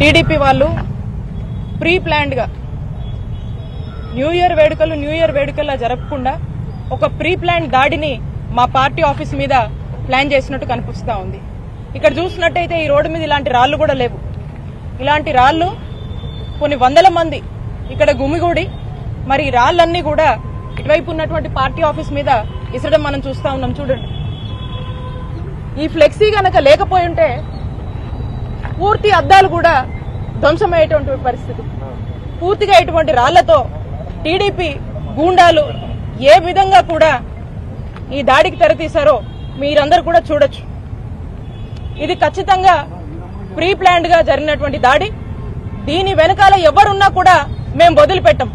TDP వాళ్ళు pre ప్లాన్డ్గా new year వేడుకలు న్యూ ఇయర్ వేడుకల్లా జరపకుండా ఒక ప్రీ ప్లాన్ దాడిని మా పార్టీ ఆఫీస్ మీద ప్లాన్ చేసినట్టు కనిపిస్తా ఉంది. ఇక్కడ చూసినట్టయితే ఈ రోడ్డు మీద ఇలాంటి రాళ్ళు కూడా లేవు. ఇలాంటి రాళ్ళు కొన్ని వందల మంది ఇక్కడ గుమిగూడి మరి రాళ్ళన్నీ కూడా ఇటువైపు ఉన్నటువంటి పార్టీ ఆఫీస్ మీద ఇసడం మనం చూస్తా ఉన్నాం. చూడండి. ఈ ఫ్లెక్సీ గనక లేకపోయి ఉంటే పూర్తి అద్దాలు కూడా ధ్వంసమయ్యేటువంటి పరిస్థితి. పూర్తిగా ఇటువంటి రాళ్ళతో టీడీపీ గూండాలు ఏ విధంగా కూడా ఈ దాడికి తెరతీశారో మీరందరూ కూడా చూడొచ్చు. ఇది ఖచ్చితంగా ప్రీ ప్లాన్డ్గా జరిగినటువంటి దాడి. దీని వెనకాల ఎవరున్నా కూడా మేము వదిలిపెట్టం.